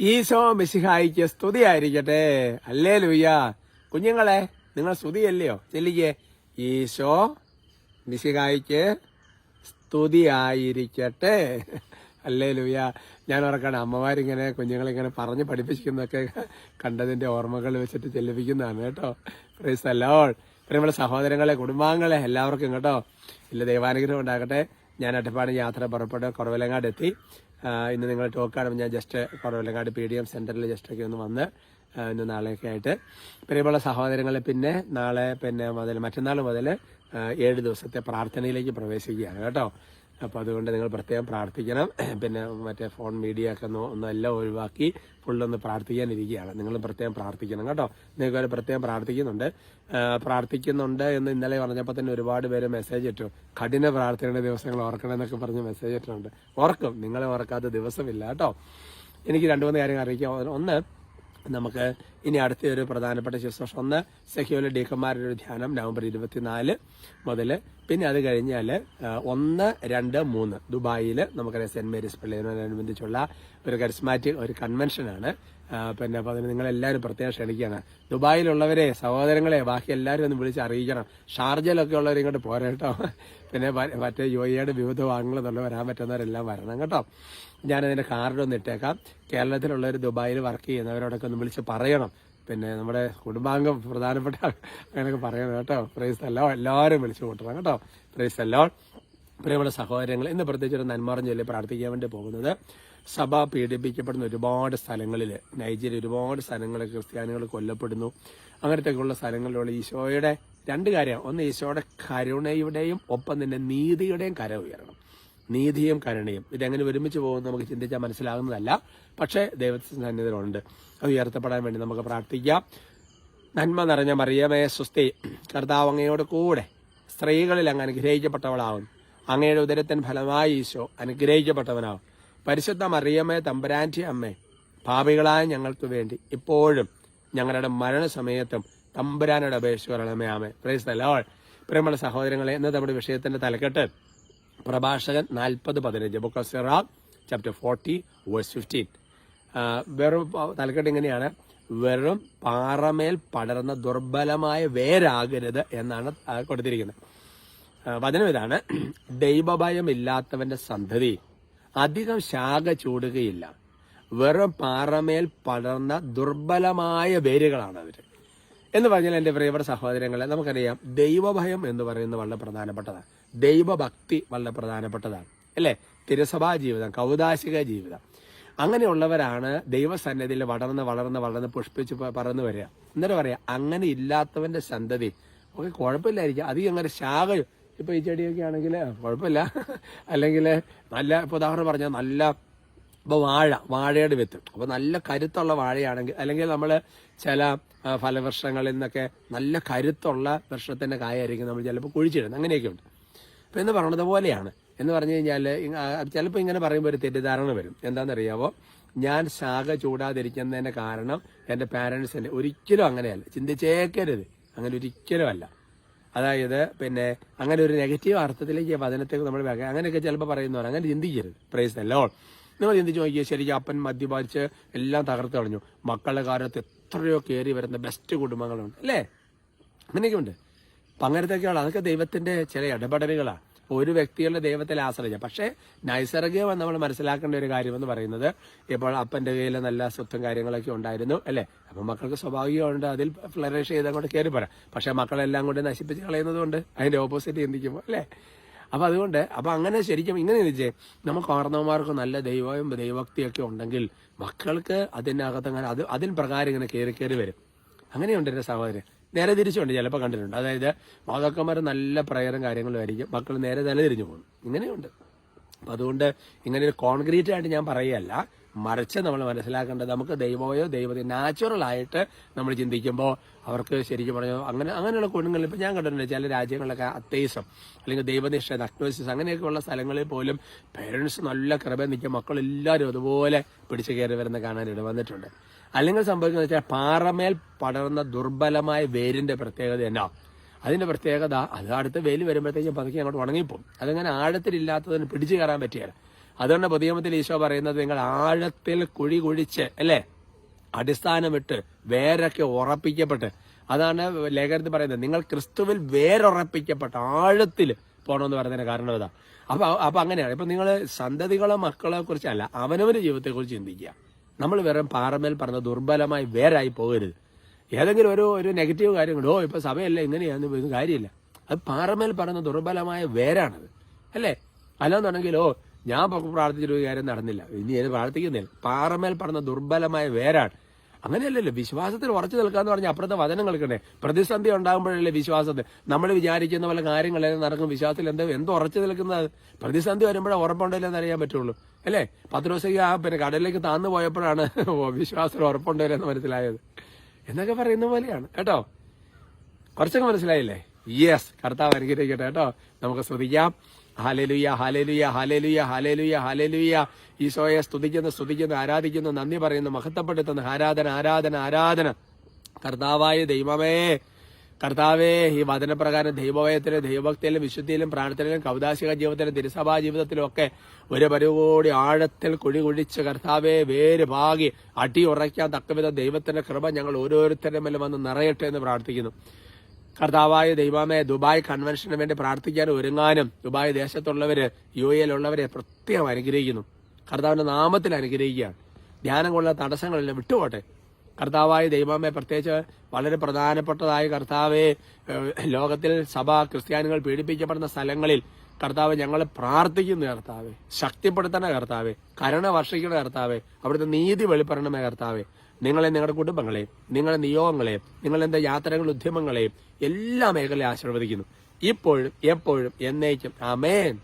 ഈശോ മിശിഹായിക്ക് സ്തുതിയായിരിക്കട്ടെ. അല്ലേ ലൂയ്യ കുഞ്ഞുങ്ങളെ നിങ്ങൾ സ്തുതിയല്ലയോ? ചെല്ലിക്കേ. ഈശോ മിശിഹായിക്ക് സ്തുതിയായിരിക്കട്ടെ. അല്ലേ ലൂയ ഞാൻ ഓർക്കാണ് അമ്മമാരിങ്ങനെ കുഞ്ഞുങ്ങളിങ്ങനെ പറഞ്ഞ് പഠിപ്പിക്കുന്നതൊക്കെ കണ്ടതിന്റെ ഓർമ്മകൾ വെച്ചിട്ട് ചെല്ലിപ്പിക്കുന്നതാണ് കേട്ടോ. പ്രൈസ് അല്ലോൾ പ്രിയമുള്ള സഹോദരങ്ങളെ കുടുംബാംഗങ്ങളെ എല്ലാവർക്കും കേട്ടോ. ഇല്ല ദൈവാനുഗ്രഹം ഉണ്ടാകട്ടെ. ഞാൻ അട്ടപ്പാടി യാത്ര പുറപ്പെട്ട് കുറവലങ്ങാട് എത്തി. ഇന്ന് നിങ്ങൾ ടോക്ക് കാണുമ്പോൾ ഞാൻ just Kuravilangad P D M സെന്ററിൽ ജസ്റ്റൊക്കെ ഒന്ന് വന്ന് ഇന്ന് നാളെയൊക്കെ ആയിട്ട്. പ്രിയമുള്ള സഹോദരങ്ങളെ പിന്നെ നാളെ പിന്നെ മുതൽ മറ്റന്നാൾ മുതൽ ഏഴ് ദിവസത്തെ പ്രാർത്ഥനയിലേക്ക് പ്രവേശിക്കുകയാണ് കേട്ടോ. അപ്പോൾ അതുകൊണ്ട് നിങ്ങൾ പ്രത്യേകം പ്രാർത്ഥിക്കണം. പിന്നെ മറ്റേ ഫോൺ മീഡിയ ഒക്കെ ഒന്ന് ഒന്നെല്ലാം ഒഴിവാക്കി ഫുള്ളൊന്ന് പ്രാർത്ഥിക്കാനിരിക്കുകയാണ്. നിങ്ങൾ പ്രത്യേകം പ്രാർത്ഥിക്കണം കേട്ടോ. നിങ്ങൾക്ക് വരെ പ്രത്യേകം പ്രാർത്ഥിക്കുന്നുണ്ട്. പ്രാർത്ഥിക്കുന്നുണ്ട് എന്ന് ഇന്നലെ പറഞ്ഞപ്പോൾ തന്നെ ഒരുപാട് പേര് മെസ്സേജ് ഇട്ടു. കഠിന പ്രാർത്ഥനയുടെ ദിവസങ്ങൾ ഓർക്കണം എന്നൊക്കെ പറഞ്ഞ് മെസ്സേജ് ഇട്ടിട്ടുണ്ട്. ഓർക്കും. നിങ്ങളെ ഓർക്കാത്ത ദിവസമില്ല കേട്ടോ. എനിക്ക് രണ്ടു മൂന്ന് കാര്യങ്ങൾ അറിയിക്കാം. ഒന്ന് നമുക്ക് ഇനി അടുത്ത ഒരു പ്രധാനപ്പെട്ട ശുശ്രൂഷ ഒന്ന് സെക്യൂല ഡീക്കന്മാരുടെ ഒരു ധ്യാനം നവംബർ ഇരുപത്തിനാല് മുതൽ പിന്നെ അത് കഴിഞ്ഞാൽ ഒന്ന് രണ്ട് മൂന്ന്. ദുബായിൽ നമുക്കറിയാം സെന്റ് മേരീസ് പള്ളിയോടനുബന്ധിച്ചുള്ള ഒരു കരിസ്മാറ്റിക് ഒരു കൺവെൻഷനാണ്. പിന്നെ അപ്പോൾ അതിന് നിങ്ങളെല്ലാവരും പ്രത്യേകം ക്ഷണിക്കുകയാണ്. ദുബായിലുള്ളവരെ സഹോദരങ്ങളെ ബാക്കി എല്ലാവരും ഒന്ന് വിളിച്ച് അറിയിക്കണം. ഷാർജയിലൊക്കെ ഉള്ളവർ ഇങ്ങോട്ട് പോരാ കേട്ടോ. പിന്നെ മറ്റേ യു എയുടെ വിവിധ ഭാഗങ്ങളിൽ നിന്നുള്ള വരാൻ പറ്റുന്നവരെല്ലാം വരണം കേട്ടോ. ഞാനതിന്റെ കാർഡ് ഒന്ന് ഇട്ടേക്കാം. കേരളത്തിലുള്ളവർ ദുബായിൽ വർക്ക് ചെയ്യുന്നവരോടൊക്കെ ഒന്ന് വിളിച്ച് പറയണം. പിന്നെ നമ്മുടെ കുടുംബാംഗം പ്രധാനപ്പെട്ട അങ്ങനെയൊക്കെ പറയണം കേട്ടോ. പ്രൈസ് അല്ലോ എല്ലാവരും വിളിച്ചു കൂട്ടണം കേട്ടോ. പ്രൈസ് അല്ലോ പ്രിയമുള്ള സഹോദരങ്ങൾ ഇന്ന് പ്രത്യേകിച്ച് ഒരു ജില്ലയിൽ പ്രാർത്ഥിക്കാൻ വേണ്ടി പോകുന്നത്? സഭ പീഡിപ്പിക്കപ്പെടുന്ന ഒരുപാട് സ്ഥലങ്ങളിൽ നൈജീരിയ ഒരുപാട് സ്ഥലങ്ങളിൽ ക്രിസ്ത്യാനികൾ കൊല്ലപ്പെടുന്നു. അങ്ങനത്തെയൊക്കെയുള്ള സ്ഥലങ്ങളിലുള്ള ഈശോയുടെ രണ്ട് കാര്യം. ഒന്ന് ഈശോയുടെ കരുണയുടെയും ഒപ്പം തന്നെ നീതിയുടെയും കര ഉയരണം. നീതിയും കരുണയും. ഇതെങ്ങനെ ഒരുമിച്ച് പോകും നമുക്ക് ചിന്തിച്ചാൽ മനസ്സിലാകുന്നതല്ല. പക്ഷേ ദൈവത്തിന്റെ സന്നിധിയിലുണ്ട്. അത് ഉയർത്തപ്പെടാൻ വേണ്ടി നമുക്ക് പ്രാർത്ഥിക്കാം. നന്മ നിറഞ്ഞ മറിയമേ സ്വസ്തി. കർത്താവ് അങ്ങയോട് കൂടെ സ്ത്രീകളിൽ അങ്ങ് അനുഗ്രഹിക്കപ്പെട്ടവളാവും. അങ്ങയുടെ ഉദരത്തിൻ ഫലമായി ഈശോ അനുഗ്രഹിക്കപ്പെട്ടവനാവും. പരിശുദ്ധ മറിയമേ തമ്പരാന്റി അമ്മേ പാപികളായ ഞങ്ങൾക്ക് വേണ്ടി ഇപ്പോഴും ഞങ്ങളുടെ മരണസമയത്തും തമ്പുരാനോട് വരണമേ. ആമേ പ്രൈസ് അല്ല പ്രിയമുള്ള സഹോദരങ്ങളെ ഇന്ന് നമ്മുടെ വിഷയത്തിന്റെ തലക്കെട്ട് പ്രഭാഷകൻ നാൽപ്പത് പതിനഞ്ച്. Book of Sirach chapter forty verse fifteen വെറും തലക്കെട്ട് ഇങ്ങനെയാണ്. വെറും പാറമേൽ പടർന്ന ദുർബലമായ വേരാകരുത് എന്നാണ് കൊടുത്തിരിക്കുന്നത്. വചനം ഇതാണ്. ദൈവഭയമില്ലാത്തവന്റെ സന്ധതി അധികം ശാഖ ചൂടുകയില്ല. വെറും പാറമേൽ പടർന്ന ദുർബലമായ വേരുകളാണ് അവർ. എന്ന് പറഞ്ഞാൽ എന്റെ പ്രിയപ്പെട്ട സഹോദരങ്ങളെ നമുക്കറിയാം ദൈവഭയം എന്ന് പറയുന്നത് വളരെ പ്രധാനപ്പെട്ടതാണ്. ദൈവഭക്തി വളരെ പ്രധാനപ്പെട്ടതാണ് അല്ലേ? തിരുസഭാ ജീവിതം കൗതാശിക ജീവിതം. അങ്ങനെയുള്ളവരാണ് ദൈവസന്നിധിയിൽ വളർന്ന് വളർന്ന് വളർന്ന് പുഷ്പിച്ച് പറന്ന് വരിക. എന്നിട്ട് പറയാം അങ്ങനെ ഇല്ലാത്തവന്റെ സന്തതി. ഒക്കെ കുഴപ്പമില്ലായിരിക്കും. അധികം അങ്ങനെ ശാഖ ഇപ്പൊ ഈ ചെടിയൊക്കെ ആണെങ്കിൽ കുഴപ്പമില്ല. അല്ലെങ്കിൽ നല്ല ഇപ്പൊ ഉദാഹരണം പറഞ്ഞാൽ നല്ല ഇപ്പൊ വാഴ വാഴയുടെ വിത്ത്. അപ്പോൾ നല്ല കരുത്തുള്ള വാഴയാണെങ്കിൽ അല്ലെങ്കിൽ നമ്മൾ ചില ഫലവൃക്ഷങ്ങളിൽ നിന്നൊക്കെ നല്ല കരുത്തുള്ള വൃക്ഷത്തിന്റെ കായായിരിക്കും നമ്മൾ ചിലപ്പോൾ കുഴിച്ചിടുന്നത്. അങ്ങനെയൊക്കെ ഉണ്ട് അപ്പൊ എന്ന് പറഞ്ഞത് പോലെയാണ്. എന്ന് പറഞ്ഞു കഴിഞ്ഞാൽ ചിലപ്പോൾ ഇങ്ങനെ പറയുമ്പോൾ ഒരു തെറ്റിദ്ധാരണ വരും. എന്താണെന്നറിയാവോ? ഞാൻ ശാഖ ചൂടാതിരിക്കുന്നതിന്റെ കാരണം എന്റെ പാരൻസിന്റെ ഒരിക്കലും അങ്ങനെയല്ല. ചിന്തിച്ചേക്കരുത്. അങ്ങനെ ഒരിക്കലും അല്ല. അതായത് പിന്നെ അങ്ങനെ ഒരു നെഗറ്റീവ് അർത്ഥത്തിലേക്ക് വചനത്തേക്ക് നമ്മൾ അങ്ങനെയൊക്കെ ചിലപ്പോൾ പറയുന്നവർ അങ്ങനെ ചിന്തിക്കരുത്. പ്രൈസ് അല്ലോ നിങ്ങൾ ചിന്തിച്ച് നോക്കിയാൽ ശരിക്കും അപ്പൻ മദ്യപാലിച്ച് എല്ലാം തകർത്ത് കളഞ്ഞു. മക്കളുടെ കാലത്ത് എത്രയോ കയറി വരുന്ന ബെസ്റ്റ് കുടുംബങ്ങളുണ്ട് അല്ലേ? അങ്ങനെയൊക്കെ ഉണ്ട് അങ്ങനത്തെയൊക്കെയാണ്. അതൊക്കെ ദൈവത്തിന്റെ ചില ഇടപെടലുകളാണ് ഒരു വ്യക്തികളുടെ ദൈവത്തിൽ ആശ്രയിച്ച. പക്ഷേ നൈസർഗികം നമ്മൾ മനസ്സിലാക്കേണ്ട ഒരു കാര്യം എന്ന് പറയുന്നത് ഇപ്പോൾ അപ്പന്റെ കയ്യിൽ നല്ല സ്വത്തും കാര്യങ്ങളൊക്കെ ഉണ്ടായിരുന്നു അല്ലേ? അപ്പം മക്കൾക്ക് സ്വാഭാവികമുണ്ട് അതിൽ ഫ്ലറിഷ് ചെയ്ത് അങ്ങോട്ട് കയറി പോരാ. പക്ഷേ മക്കളെല്ലാം കൊണ്ട് നശിപ്പിച്ച് കളയുന്നതുകൊണ്ട് അതിന്റെ ഓപ്പോസിറ്റ് ചിന്തിക്കുമ്പോൾ അല്ലേ? അപ്പൊ അതുകൊണ്ട് അപ്പം അങ്ങനെ ശരിക്കും ഇങ്ങനെ ചോദിച്ചേ നമുക്ക് കാരണവന്മാർക്ക് നല്ല ദൈവവും ദൈവഭക്തിയൊക്കെ ഉണ്ടെങ്കിൽ മക്കൾക്ക് അതിനകത്ത് അങ്ങനെ അത് അതിൻ പ്രകാരം ഇങ്ങനെ കയറി കയറി വരും. അങ്ങനെയുണ്ട് എന്റെ സഹോദരൻ. നേരെ തിരിച്ചുണ്ട് ചിലപ്പോൾ കണ്ടിട്ടുണ്ട്. അതായത് മാതാക്കന്മാർ നല്ല പ്രയറും കാര്യങ്ങളും ആയിരിക്കും. മക്കൾ നേരെ തല തിരിഞ്ഞു പോകും. ഇങ്ങനെയുണ്ട്. അപ്പം അതുകൊണ്ട് ഇങ്ങനെ ഒരു കോൺക്രീറ്റ് ആയിട്ട് ഞാൻ പറയുകയല്ല. മറിച്ച് നമ്മൾ മനസ്സിലാക്കേണ്ടത് നമുക്ക് ദൈവമയോ ദൈവത്തെ നാച്ചുറൽ ആയിട്ട് നമ്മൾ ചിന്തിക്കുമ്പോൾ അവർക്ക് ശരിക്കും പറഞ്ഞു അങ്ങനെ അങ്ങനെയുള്ള കുടുംബങ്ങളിൽ ഇപ്പം ഞാൻ കണ്ടിട്ടുണ്ട് ചില രാജ്യങ്ങളിലൊക്കെ അത്തേസം അല്ലെങ്കിൽ ദൈവനിഷ്ഠ അഗ്നോസിസ് അങ്ങനെയൊക്കെയുള്ള സ്ഥലങ്ങളിൽ പോലും പേരൻസ് നല്ല കൃപ നിൽക്കും. മക്കളെല്ലാവരും അതുപോലെ പിടിച്ചു കയറി വരുന്ന കാണാനിട വന്നിട്ടുണ്ട്. അല്ലെങ്കിൽ സംഭവിക്കുന്നത് വെച്ചാൽ പാറമേൽ പടർന്ന ദുർബലമായ വേരിന്റെ പ്രത്യേകത എന്നാ? അതിന്റെ പ്രത്യേകത അത് അടുത്ത വെയിൽ വരുമ്പോഴത്തേക്കും പതുക്കെ അങ്ങോട്ട് ഉണങ്ങിപ്പോകും അതങ്ങനെ ആഴത്തിലില്ലാത്തതിന് പിടിച്ചു കയറാൻ പറ്റിയാൽ അതുകൊണ്ട് പുതിയമത്തിൽ ഈശോ പറയുന്നത് നിങ്ങൾ ആഴത്തിൽ കുഴി കുഴിച്ച് അല്ലേ? അടിസ്ഥാനമിട്ട് വേരൊക്കെ ഉറപ്പിക്കപ്പെട്ട്. അതാണ് ലേഖനത്തിൽ പറയുന്നത്. നിങ്ങൾ ക്രിസ്തുവിൽ വേരുറപ്പിക്കപ്പെട്ട ആഴത്തിൽ പോകണമെന്ന് പറയുന്നതിന് കാരണം ഇതാ. അപ്പൊ അപ്പൊ അങ്ങനെയാണ്. ഇപ്പൊ നിങ്ങൾ സന്തതികളോ മക്കളെ കുറിച്ചല്ല അവനവന്റെ ജീവിതത്തെ കുറിച്ച് ചിന്തിക്കുക. നമ്മൾ വെറും പാറമേൽ പറഞ്ഞ ദുർബലമായി വേരായി പോകരുത്. ഏതെങ്കിലും ഒരു ഒരു നെഗറ്റീവ് കാര്യം കൊണ്ട് ഓ ഇപ്പൊ സഭയല്ല ഇങ്ങനെയാന്ന് കാര്യമില്ല. അത് പാറമേൽ പറഞ്ഞ ദുർബലമായ വേരാണത്. അല്ലേ? അല്ലാന്നുണ്ടെങ്കിൽ ഓ ഞാൻ പൊ- പ്രാർത്ഥിച്ചിട്ട് ഒരു കാര്യം നടന്നില്ല. ഇനി ഞാൻ പ്രാർത്ഥിക്കുന്നില്ല പാറമേൽ പറഞ്ഞ ദുർബലമായ വേരാണ്. അങ്ങനെയല്ലല്ലോ വിശ്വാസത്തിൽ ഉറച്ചു നിൽക്കാന്ന് പറഞ്ഞാൽ അപ്പുറത്തെ വചനം കേൾക്കണ്ടേ? പ്രതിസന്ധി ഉണ്ടാകുമ്പോഴല്ലേ വിശ്വാസത്തിൽ നമ്മൾ വിചാരിക്കുന്ന പോലെ കാര്യങ്ങളെല്ലാം നടക്കും. വിശ്വാസത്തിൽ എന്താ എന്തോ ഉറച്ചു നിൽക്കുന്നത്? പ്രതിസന്ധി വരുമ്പോഴേ ഉറപ്പുണ്ടല്ലോ എന്ന് അറിയാൻ പറ്റുള്ളൂ. അല്ലേ? പത്ത് ദിവസത്തേക്ക് ആ പിന്നെ കടലിലേക്ക് താന്നു പോയപ്പോഴാണ് വിശ്വാസത്തിൽ ഉറപ്പുണ്ടല്ലോ എന്ന് മനസ്സിലായത്. എന്നൊക്കെ പറയുന്ന പോലെയാണ്. കേട്ടോ? കുറച്ചൊക്കെ മനസ്സിലായില്ലേ? യെസ് കർത്താവ് അനുഗ്രഹിക്കട്ടെ. കേട്ടോ? നമുക്ക് സ്തുതിക്കാം ഹാലേലുയ ഹാലലുയ ഹാലലുയ ഹാലലുയ ഹാലലുയ. ഈശോയെ സ്തുതിക്കുന്നു സ്തുതിക്കുന്നു ആരാധിക്കുന്നു നന്ദി പറയുന്നു. മഹത്വപ്പെടുത്തുന്നു ആരാധന ആരാധന ആരാധന. കർത്താവായ ദൈവമേ കർത്താവേ ഈ വചനപ്രകാരം ദൈവവയത്തിലും ദൈവഭക്തിയിലും വിശുദ്ധിയിലും പ്രാർത്ഥനയിലും കൗതാശിക ജീവിതത്തിലും തിരുസഭാ ജീവിതത്തിലും ഒക്കെ ഒരു പരികൂടി ആഴത്തിൽ കുഴി കുഴിച്ച് കർത്താവെ വേര് പാകി അടി ഉറയ്ക്കാൻ തക്കവിധം ദൈവത്തിന്റെ കൃപ ഞങ്ങൾ ഓരോരുത്തരുടെ മേലും വന്ന് നിറയട്ടെ എന്ന് പ്രാർത്ഥിക്കുന്നു. കർത്താവായ ദൈവമേ ദുബായ് കൺവെൻഷന് വേണ്ടി പ്രാർത്ഥിക്കാൻ ഒരുങ്ങാനും ദുബായ് ദേശത്തുള്ളവര് യു എയിലുള്ളവരെ പ്രത്യേകം അനുഗ്രഹിക്കുന്നു. കർത്താവിന്റെ നാമത്തിൽ അനുഗ്രഹിക്കുകയാണ് ധ്യാനം കൊള്ള തടസ്സങ്ങളെല്ലാം വിട്ടുപോട്ടെ. കർത്താവായ ദൈവമേ പ്രത്യേകിച്ച് വളരെ പ്രധാനപ്പെട്ടതായ കർത്താവെ ലോകത്തിൽ സഭ ക്രിസ്ത്യാനികൾ പീഡിപ്പിക്കപ്പെടുന്ന സ്ഥലങ്ങളിൽ കർത്താവ് ഞങ്ങളെ പ്രാർത്ഥിക്കുന്നു കർത്താവെ ശക്തിപ്പെടുത്തണ കർത്താവെ കരുണ വർഷിക്കണ കർത്താവെ അവിടുത്തെ നീതി വെളിപ്പെടണമേ കർത്താവെ. നിങ്ങളെ നിങ്ങളുടെ കുടുംബങ്ങളെ നിങ്ങളുടെ നിയോഗങ്ങളെ നിങ്ങളെന്താ യാത്രകൾ ഉദ്യമങ്ങളെയും എല്ലാ മേഖലയും ആശീർവദിക്കുന്നു. ഇപ്പോഴും എപ്പോഴും എന്നേക്കും. ആമേൻ.